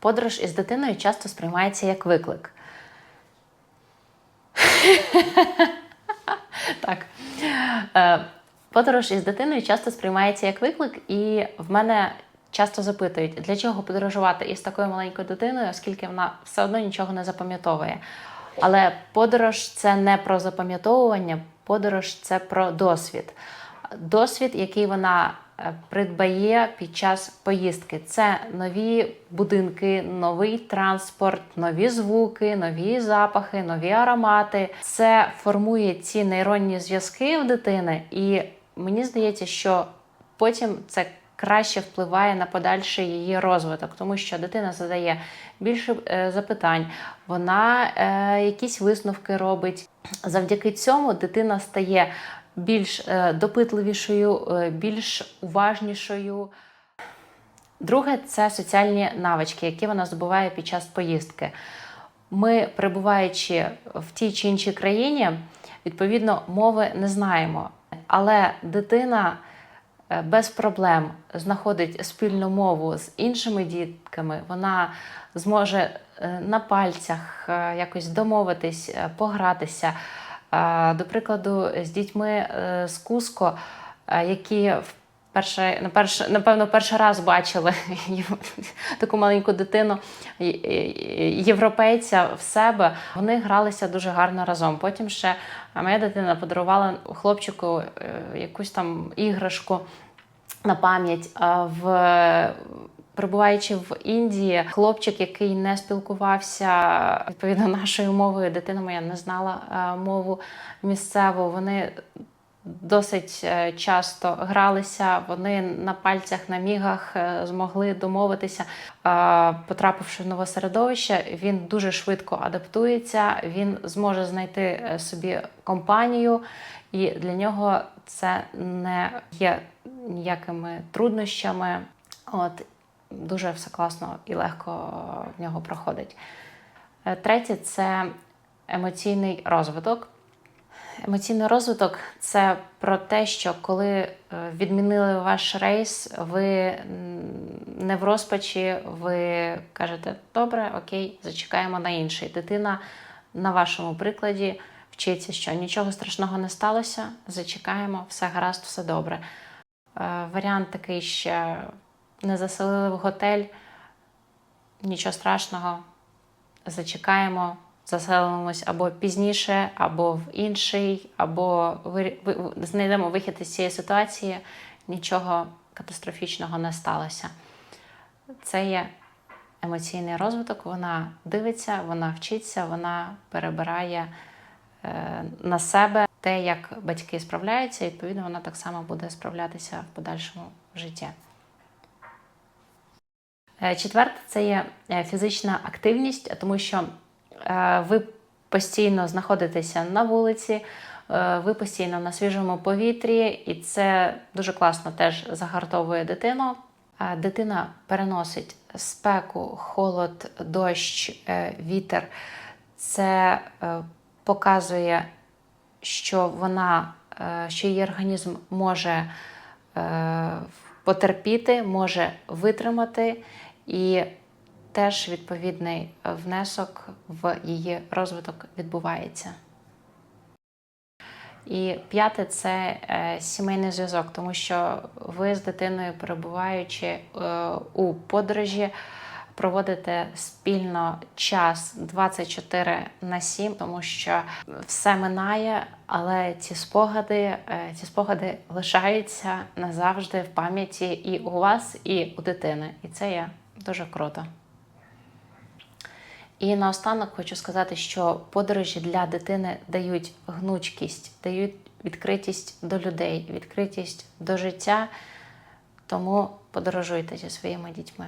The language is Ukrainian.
Подорож із дитиною часто сприймається як виклик. Так. Е, Подорож із дитиною часто сприймається як виклик, і в мене часто запитують, для чого подорожувати із такою маленькою дитиною, оскільки вона все одно нічого не запам'ятовує. Але подорож це не про запам'ятовування, подорож це про досвід. Досвід, який вона придбає під час поїздки. Це нові будинки, новий транспорт, нові звуки, нові запахи, нові аромати. Це формує ці нейронні зв'язки в дитини, і мені здається, що потім це краще впливає на подальший її розвиток, тому що дитина задає більше е, запитань, вона е, якісь висновки робить. Завдяки цьому дитина стає більш е, допитливішою, більш уважнішою. Друге це соціальні навички, які вона здобуває під час поїздки. Ми, перебуваючи в тій чи іншій країні, відповідно, мови не знаємо. Але дитина без проблем знаходить спільну мову з іншими дітками, вона зможе е, на пальцях е, якось домовитись, е, погратися. Е, До прикладу, з дітьми е, з Куско, які які вперше, на перш- напевно, перший раз бачили таку маленьку дитину європейця в себе. Вони гралися дуже гарно разом. Потім ще моя дитина подарувала хлопчику е, якусь там іграшку на пам'ять. В Перебуваючи в Індії, хлопчик, який не спілкувався відповідно нашою мовою, дитина моя не знала е, мову місцеву. Вони досить е, часто гралися. Вони на пальцях, на мігах е, змогли домовитися. Потрапивши в нове середовище, він дуже швидко адаптується. Він зможе знайти е, собі компанію, і для нього це не є ніякими труднощами. От дуже все класно і легко в нього проходить. Третє це емоційний розвиток. Емоційний розвиток це про те, що коли е, відмінили ваш рейс, ви не в розпачі, ви кажете, добре, окей, зачекаємо на інший. Дитина на вашому прикладі вчиться, що нічого страшного не сталося, зачекаємо, все гаразд, все добре. Е, Варіант такий ще не заселили в готель, нічого страшного, зачекаємо, заселимось або пізніше, або в інший, або знайдемо вихід із цієї ситуації, нічого катастрофічного не сталося. Це є емоційний розвиток, вона дивиться, вона вчиться, вона перебирає е, на себе те, як батьки справляються, і відповідно вона так само буде справлятися в подальшому житті. Е, Четверте це є е, фізична активність, тому що ви постійно знаходитеся на вулиці, е, ви постійно на свіжому повітрі, і це дуже класно теж загартовує дитину. Е, Дитина переносить спеку, холод, дощ, е, вітер. Це е, показує, що вона, е, що її організм може е, потерпіти, може витримати, і теж відповідний внесок в її розвиток відбувається. І п'яте це е, сімейний зв'язок, тому що ви з дитиною, перебуваючи е, у подорожі, проводите спільно час 24 на 7, тому що все минає, але ці спогади, е, ці спогади лишаються назавжди в пам'яті і у вас, і у дитини. І це є дуже круто. І наостанок хочу сказати, що подорожі для дитини дають гнучкість, дають відкритість до людей, відкритість до життя. Тому подорожуйте зі своїми дітьми.